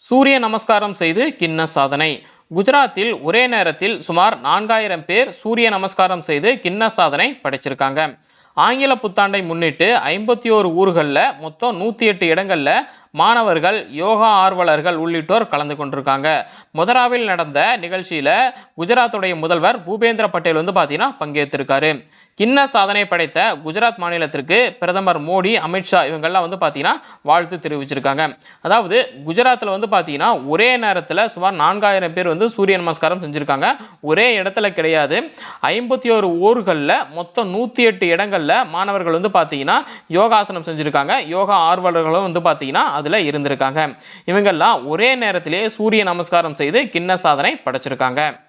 சூரிய நமஸ்காரம் செய்து கிண்ண சாதனை. குஜராத்தில் ஒரே நேரத்தில் சுமார் நான்காயிரம் பேர் சூரிய நமஸ்காரம் செய்து கிண்ண சாதனை படைச்சிருக்காங்க. ஆங்கில புத்தாண்டை முன்னிட்டு ஐம்பத்தி ஓரு ஊர்களில் மொத்தம் நூற்றி எட்டு இடங்களில் மாணவர்கள் யோகா ஆர்வலர்கள் உள்ளிட்டோர் கலந்து கொண்டிருக்காங்க. மொதராவில் நடந்த நிகழ்ச்சியில் குஜராத்துடைய முதல்வர் பூபேந்திர பட்டேல் வந்து பார்த்தீங்கன்னா பங்கேற்றிருக்காரு. கிண்ண சாதனை படைத்த குஜராத் மாநிலத்திற்கு பிரதமர் மோடி அமித்ஷா இவங்கெல்லாம் வந்து பார்த்தீங்கன்னா வாழ்த்து தெரிவிச்சிருக்காங்க. அதாவது குஜராத்தில் வந்து பார்த்தீங்கன்னா ஒரே நேரத்தில் சுமார் நான்காயிரம் பேர் வந்து சூரிய நமஸ்காரம் செஞ்சுருக்காங்க. ஒரே இடத்துல கிடையாது. ஐம்பத்தி ஒரு ஊர்களில் மொத்தம் நூற்றி எட்டு இடங்களில் மாணவர்கள் வந்து பார்த்தீங்கன்னா யோகாசனம் செஞ்சுருக்காங்க. யோகா ஆர்வலர்களும் வந்து பார்த்தீங்கன்னா அது அதில் இருந்திருக்காங்க. இவங்கெல்லாம் ஒரே நேரத்திலே சூரிய நமஸ்காரம் செய்து கிண்ண சாதனை படைச்சிருக்காங்க.